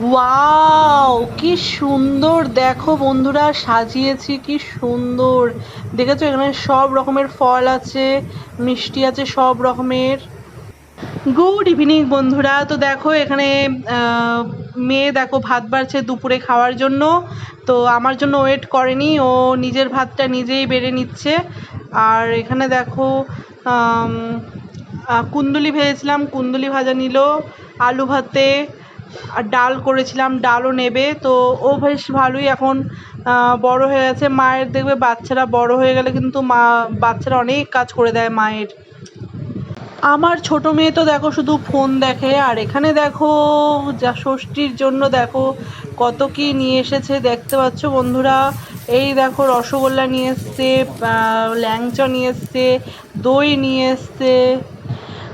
Wow, কি সুন্দর। দেখো বন্ধুরা, সাজিয়েছি, কি সুন্দর। দেখেছ, এখানে সব রকমের ফল আছে, মিষ্টি আছে, সব রকমের। গুড ইভিনিং বন্ধুরা। তো দেখো, এখানে মেয়ে দেখো ভাত বাড়ছে দুপুরে খাওয়ার জন্য। তো আমার জন্য ওয়েট করেনি, ও নিজের ভাতটা নিজেই বেড়ে নিচ্ছে। আর এখানে দেখো কুন্দুলি ভেজেছিলাম, কুন্দুলি ভাজা নিল, আলু ভাতে। আর ডাল করেছিলাম, ডালও নেবে। তো ও বেশ ভালোই এখন বড় হয়ে গেছে। মায়ের দেখবে বাচ্চারা বড় হয়ে গেলে কিন্তু মা, বাচ্চারা অনেক কাজ করে দেয় মায়ের। আমার ছোট মেয়ে তো দেখো শুধু ফোন দেখে, আর এখানে দেখো যা ষষ্ঠীর জন্য দেখো কত কি নিয়ে এসেছে, দেখতে পাচ্ছ বন্ধুরা? এই দেখো রসগোল্লা নিয়ে এসছে ল্যাংচা নিয়ে এসছে, দই নিয়ে এসছে।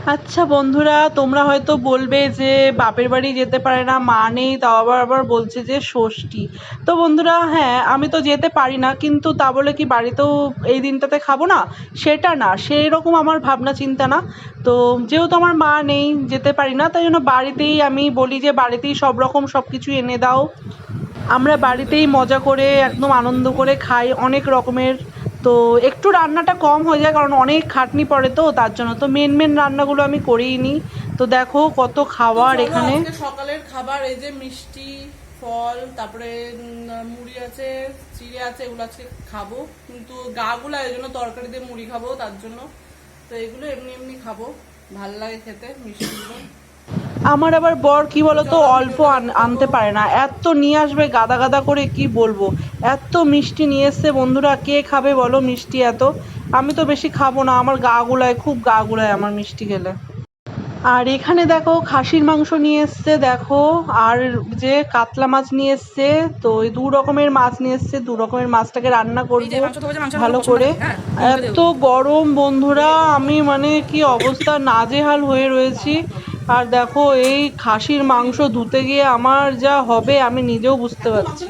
আচ্ছা বন্ধুরা, তোমরা হয়তো বলবে যে বাপের বাড়ি যেতে পারে না, মা নেই, তাও আবার আবার বলছে যে ষষ্ঠী। তো বন্ধুরা হ্যাঁ আমি তো যেতে পারি না, কিন্তু তা বলে কি বাড়িতেও এই দিনটাতে খাব না? সেটা না সেই রকম আমার ভাবনা চিন্তা না। তো যেহেতু আমার মা নেই, যেতে পারি না, তাই জন্য বাড়িতেই আমি বলি যে বাড়িতেই সব রকম সব কিছু এনে দাও। আমরা বাড়িতেই মজা করে, একদম আনন্দ করে খাই, অনেক রকমের তো একটু রান্নাটা কম হয়ে যায় কারণ অনেক খাটনি পড়ে তো তার জন্য। তো মেন মেন রান্নাগুলো আমি করেই নিই তো দেখো কত খাবার এখানে। সকালের খাবার এই যে মিষ্টি ফল তারপরে মুড়ি আছে চিড়ে আছে এগুলো আজকে খাব। কিন্তু গাগুলো এই জন্য তরকারি দিয়ে মুড়ি খাব তার জন্য। তো এগুলো এমনি এমনি খাব ভালো লাগে খেতে মিষ্টিগুলো। আমার আবার বর কি বলতো অল্প আনতে পারে না। এত নিয়ে আসবে গাদা গাদা করে কি বলব? এত মিষ্টি নিয়ে এসছে বন্ধুরা কে খাবে বলো মিষ্টি এত? আমি তো বেশি খাব না আমার গা গুলায় খুব গা গুলায় আমার মিষ্টি খেলে। আর এখানে দেখো খাসির মাংস নিয়ে এসছে দেখো। আর যে কাতলা মাছ নিয়ে এসছে তো ওই দু রকমের মাছ নিয়ে এসছে দু রকমের মাছটাকে রান্না করব ভালো করে। এত গরম বন্ধুরা আমি মানে কি অবস্থা নাজেহাল হয়ে রয়েছি। আর দেখো, এই খাসির মাংস ধুতে গিয়ে আমার যা হবে আমি নিজেও বুঝতে পারছি।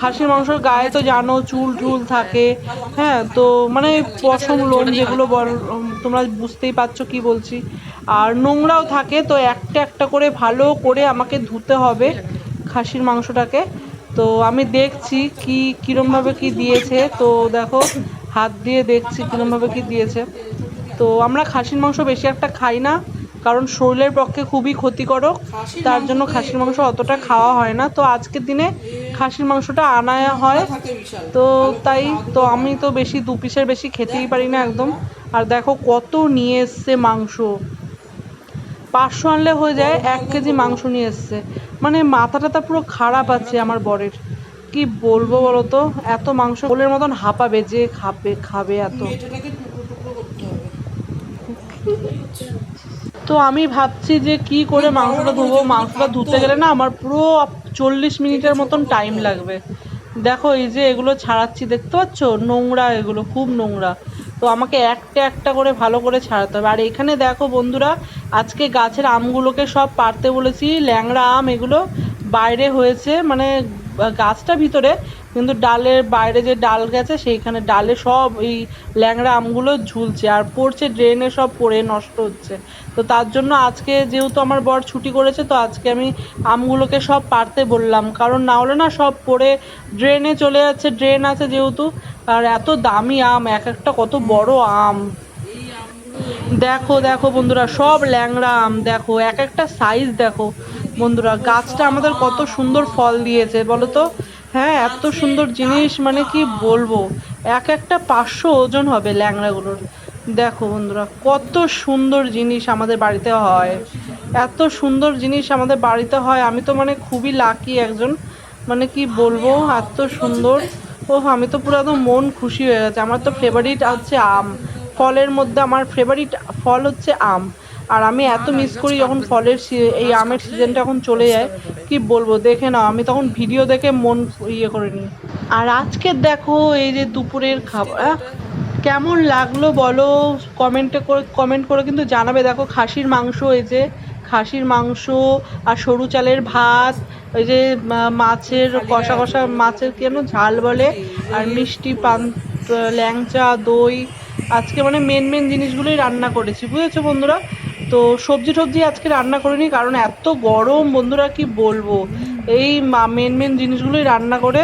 খাসির মাংসের গায়ে তো জানো চুল টুল থাকে হ্যাঁ তো মানে পশম লোম যেগুলো তোমরা বুঝতেই পারছ কি বলছি। আর নোংরাও থাকে, তো একটা একটা করে ভালো করে আমাকে ধুতে হবে খাসির মাংসটাকে। তো আমি দেখছি কি, কীরমভাবে কি দিয়েছে, তো দেখো, হাত দিয়ে দেখছি কীরমভাবে কি দিয়েছে। তো আমরা খাসির মাংস বেশি একটা খাই না। কারণ শরীরের পক্ষে খুবই ক্ষতিকারক। তার জন্য খাসির মাংস অতটা খাওয়া হয় না। তো আজকের দিনে খাসির মাংসটা আনা হয় তো তাই তো আমি তো বেশি দু পিসের বেশি খেতেই পারি না একদম। আর দেখো কত নিয়ে এসছে মাংস। পাঁচশো আনলে হয়ে যায় এক কেজি মাংস নিয়ে এসছে। মানে মাথা টাথা পুরো খারাপ আছে আমার বরের। কি বলব বলো তো এত মাংস বলের মতন হাঁপাবে যে খাবে খাবে এত। তো আমি ভাবছি যে কি করে মাংসটা ধোবো? মাংসটা ধুতে গেলে না আমার পুরো চল্লিশ মিনিটের মতন টাইম লাগবে। দেখো এই যে এগুলো ছাড়াচ্ছি দেখতে পাচ্ছ? নোংরা এগুলো খুব নোংরা। তো আমাকে একটা একটা করে ভালো করে ছাড়াতে হবে। আর এখানে দেখো বন্ধুরা আজকে গাছের আমগুলোকে সব পারতে বলেছি। ল্যাংড়া আম এগুলো বাইরে হয়েছে। মানে গাছটা ভিতরে কিন্তু ডালের বাইরে যে ডাল গেছে, সেইখানে ডালে সব এই ল্যাংড়া আমগুলো ঝুলছে আর পড়ছে ড্রেনে সব পড়ে, নষ্ট হচ্ছে। তো তার জন্য আজকে যেহেতু আমার বর ছুটি করেছে, তো আজকে আমি আমগুলোকে সব পারতে বললাম। কারণ না হলে না সব পড়ে ড্রেনে চলে যাচ্ছে ড্রেন আছে যেহেতু। আর এত দামি আম, এক একটা কত বড় আম। দেখো দেখো বন্ধুরা, সব ল্যাংড়া আম, দেখো, এক একটা সাইজ দেখো। বন্ধুরা, গাছটা আমাদের কত সুন্দর ফল দিয়েছে, বলো তো? হ্যাঁ এত সুন্দর জিনিস মানে কি বলব? এক একটা পাঁচশো ওজন হবে ল্যাংড়াগুলোর। দেখো বন্ধুরা, কত সুন্দর জিনিস আমাদের বাড়িতে হয়। এত সুন্দর জিনিস আমাদের বাড়িতে হয়। আমি তো মানে খুবই লাকি একজন। মানে কি বলব, এত সুন্দর। ও আমি তো পুরো একদম মন খুশি হয়ে গেছে। আমার তো ফেভারিট হচ্ছে আম। ফলের মধ্যে আমার ফেভারিট ফল হচ্ছে আম। আর আমি এত মিস করি যখন ফলের এই আমের সিজনটা এখন চলে যায়, কি বলব, দেখে নাও, আমি তখন ভিডিও দেখে মন ইয়ে করে নিই। আর আজকে দেখো এই যে দুপুরের খাবার কেমন লাগল বলো কমেন্টে করে কমেন্ট করে কিন্তু জানাবে। দেখো খাসির মাংস, এই যে খাসির মাংস আর সরু চালের ভাত ওই যে মাছের কষা কষা মাছের কেন ঝাল বলে, আর মিষ্টি পান, ল্যাংচা, দই, আজকে মানে মেন মেন জিনিসগুলোই রান্না করেছি, বুঝেছ বন্ধুরা? তো সবজি টবজি আজকে রান্না করিনি কারণ এত গরম বন্ধুরা কি বলব? এই মেন মেন জিনিসগুলোই রান্না করে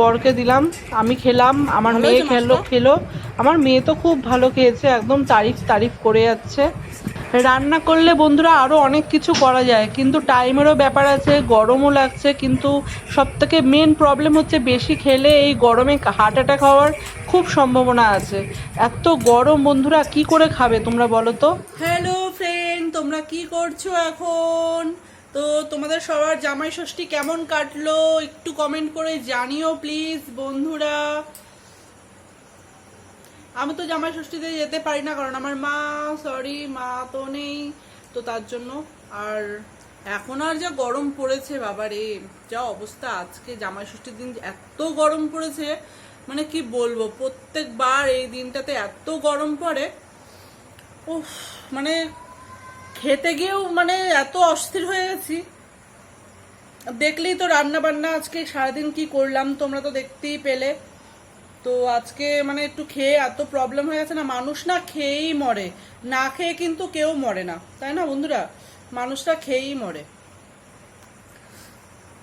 বরকে দিলাম আমি খেলাম আমার মেয়ে খেলো খেলো। আমার মেয়ে তো খুব ভালো খেয়েছে একদম তারিফ তারিফ করে যাচ্ছে। রান্না করলে বন্ধুরা আরও অনেক কিছু করা যায়, কিন্তু টাইমেরও ব্যাপার আছে, গরমও লাগছে, কিন্তু সব থেকে মেন প্রবলেম হচ্ছে বেশি খেলে এই গরমে হার্ট অ্যাটাক হওয়ার খুব সম্ভাবনা আছে। এত গরম বন্ধুরা কি করে খাবে তোমরা বলো তো? হ্যালো ফ্রেন্ড তোমরা কি করছ এখন? তো তোমাদের সবার জামাই ষষ্ঠী কেমন কাটলো? একটু কমেন্ট করে জানিও প্লিজ বন্ধুরা। আমি তো জামাই ষষ্ঠীতে যেতে পারি না, কারণ আমার মা সরি মা তো নেই, তো তার জন্য। আর এখন আর যা গরম পড়েছে বাবা রে যা অবস্থা আজকে, জামাই ষষ্ঠীর দিন এত গরম পড়েছে মানে কি বলব, প্রত্যেকবার এই দিনটাতে এত গরম পড়ে। উফ মানে খেতে গিয়েও মানে এত অস্থির হয়ে গেছি। দেখলেই তো রান্না বান্না আজকে সারাদিন কি করলাম, তোমরা তো দেখতেই পেলে। তো আজকে মানে একটু খেয়ে এত প্রবলেম হয়ে গেছে না, মানুষ না খেয়েই মরে। না খেয়ে কিন্তু কেউ মরে না, তাই না বন্ধুরা? মানুষরা খেয়েই মরে।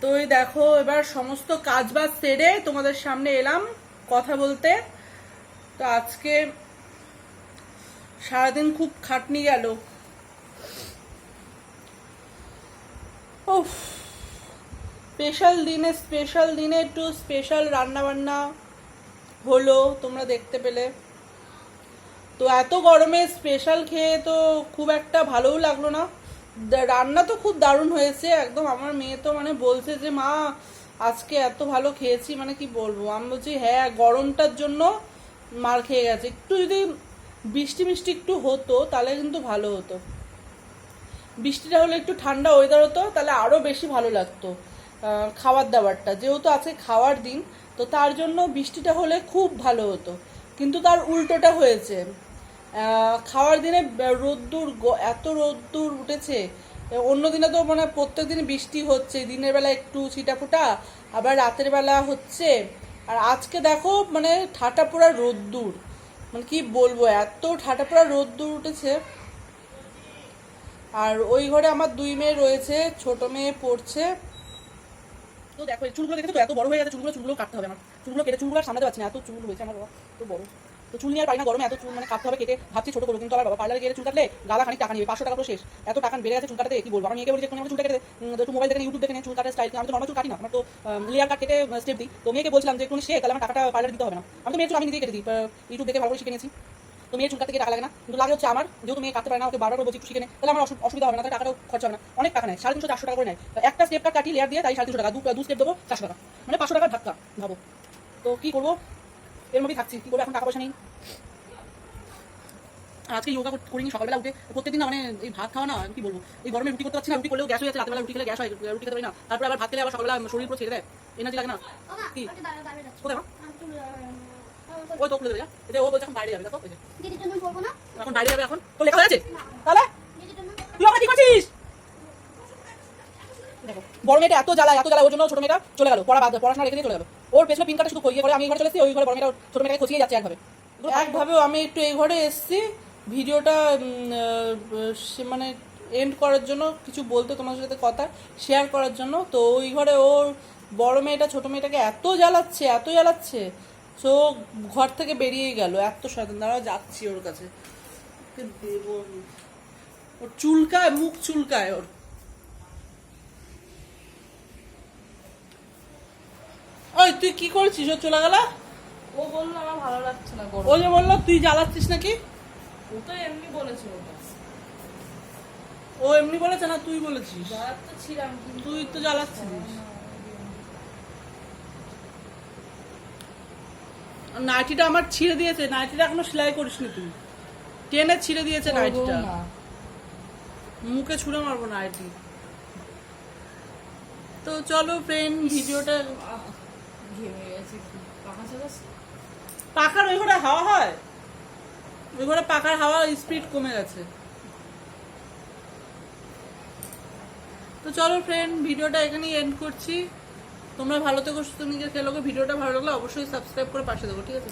তো এই দেখো, এবার সমস্ত কাজ বাজ সেরে তোমাদের সামনে এলাম কথা বলতে। তো আজকে সারাদিন খুব খাটনি গেল। স্পেশাল দিনে স্পেশাল দিনে একটু স্পেশাল রান্না বান্না হলো, তোমরা দেখতে পেলে। তো এত গরমে স্পেশাল খেয়ে তো খুব একটা ভালোও লাগল না। রান্না তো খুব দারুণ হয়েছে। একদম আমার মেয়ে তো মানে বলছে যে, মা, আজকে এত ভালো খেয়েছি। মানে কি বলব? আমি বলছি হ্যাঁ গরমটার জন্য মার খেয়ে গেছে। একটু যদি বৃষ্টি মিষ্টি একটু হতো, তাহলে কিন্তু ভালো হতো। বৃষ্টিটা হলে একটু ঠান্ডা ওয়েদার হতো, তাহলে আরও বেশি ভালো লাগতো খাবার দাবারটা। যেহেতু আছে খাওয়ার দিন তো তার জন্য বৃষ্টিটা হলে খুব ভালো হতো। কিন্তু তার উল্টোটা হয়েছে। খাওয়ার দিনে রোদ্দুর এত রোদ্দুর উঠেছে অন্য দিনে তো মানে প্রত্যেক দিন বৃষ্টি হচ্ছে, দিনের বেলা একটু ছিটাফোটা, আবার রাতের বেলা হচ্ছে। আর আজকে দেখো মানে ঠাটা পোড়া রোদ্দুর। মানে কি বলব, এত ঠাটা পোড়া রোদ্দুর উঠেছে। আর ওই ঘরে আমার দুই মেয়ে রয়েছে, ছোট মেয়ে পড়ছে। তো দেখো চুলগুলো দেখেছ তো? এত বড় হয়ে গেছে চুলগুলো চুলগুলো কাটতে হবে আমার। চুলগুলো কেটে চুলগুলো আর সামলাতে না। এত চুল হয়েছে আমার বাবা তো বড়। তো চুল নিয়ে আর পারি না গরমে, এত চুল মানে কাটতে হবে, কেটে ভাবছি ছোট করব, কিন্তু আমার বাবা পার্লারে গিয়ে চুল কাটলে গাদা খানিক টাকা নিবে, পাঁচশো টাকা পুরো শেষ। এত টাকা বেড়ে গেছে চুল কাটাতে, কি বলব? আমি মেয়েকে বলি যে আমার চুলটা কেটে একটু মোবাইল দেখে ইউটিউব দেখে চুল কাটার স্টাইল আমি তো নর্মাল চুল কাটি না। আমার তো লেয়ার কাট কেটে স্টেপ দিই। তো মেয়েকে বলছিলাম যে একটু শেখ তাহলে আমার টাকাটা পার্লারে দিতে হবে না। আমি তো মেয়ের চুল আমি নিজেই কেটে দিই ইউটিউব দেখে ভালো করে শিখে নিয়েছি। তো মেয়ের চুল থেকে টাকা লাগে না। কিন্তু লাগে হচ্ছে আমার যেহেতু মেয়ে কাটতে পারে না ওকে বারবার করে বলছি একটু শিখে নে। তাহলে আমার অসুবিধা হবে না তাহলে টাকাটাও খরচা হবে না। অনেক টাকা নেয় সাড়ে তিনশো চারশো টাকা করে নেয়। তো একটা স্টেপ কাট কাটি লেয়ার দিয়ে তাই সাড়ে তিনশো টাকা দু স্টেপ দেবো চারশো টাকা। মানে পাঁচশো টাকার ধাক্কা ভাবো। তো কি করব? এর মধ্যেই থাকছি। কি করব? এখন টাকা পয়সা নেই আজকে যোগা করিনি সকালবেলা উঠে। প্রত্যেকদিন মানে এই ভাত খাওয়া না আমি কি বলব? এই গরমে রুটি করতে পারছি না রুটি করলেও গ্যাস হয়ে যাচ্ছে রাতেবেলা রুটি খেলে গ্যাস হয় রুটি খেতে পারি না। তারপর আবার ভাত খেলে আবার সকালবেলা শরীর পুরো ছেড়ে দেয়। এনার্জি লাগে না? কি? কোথায় মা ওই তো খুলে দেবে যা। যে ও বলছে এখন বাইরে যাবে দেখো এই যে। দিদির জন্য করব না? এখন বাইরে যাবে এখন? তো লেখা হয়ে আছে তাহলে? তুই ওখানে কি করছিস? দেখো বড় মেয়েটা এত জ্বালা এত জ্বালা ওর জন্য ছোট মেয়েটা চলে গেল পড়া বাদ পড়াশোনা রেখে দিয়ে চলে গেল। ওর পেছনে পিন কাটা শুধু খইয়ে করে আমি এই ঘরে চলে এসেছি ওই ঘরে বড় মেয়েটা ছোট মেয়েটাকে খসিয়ে যাচ্ছে একভাবে। একভাবেও আমি একটু এই ঘরে এসেছি ভিডিওটা সে- মানে এন্ড করার জন্য কিছু বলতে তোমাদের সাথে কথা শেয়ার করার জন্য। তো ওই ঘরে ওর বড় মেয়েটা ছোট মেয়েটাকে এত জ্বালাচ্ছে এত জ্বালাচ্ছে তো ঘর থেকে বেরিয়ে গেল। এত শয়তান। দ্বারা যাচ্ছি ওর কাছে। দেবো ওর চুলকায় মুখ চুলকায় ওর। ওই তুই কি করছিস? ও চলে গেল? ও বলল আমার ভালো লাগছে না গরম। ও যে বলল তুই জ্বালাচ্ছিস নাকি? ও তো এমনি বলেছে ওটা। ও এমনি বলেছে না তুই বলেছিস? যার তো ছিলাম তুই তো জ্বালাচ্ছিস আর নাইটিটা আমার ছিঁড়ে দিয়েছে নাইটিটা এখনও সেলাই করিসনি তুই। টেনে ছিঁড়ে দিয়েছে নাইটিটা। মুখে ছুঁড়ে মারবো নাইটি। তো চলো ফ্রেন্ড ভিডিওটা পাখার ওই ঘরে হাওয়া হয়? ওই ঘরে পাখার হাওয়া স্পিড কমে গেছে। তো চলো ফ্রেন্ড ভিডিওটা এখানেই এন্ড করছি। তোমরা ভালো থেকো, সুস্থ নিজের খেলো ভিডিওটা ভালো লাগলে অবশ্যই সাবস্ক্রাইব করে পাশে দেবো ঠিক আছে?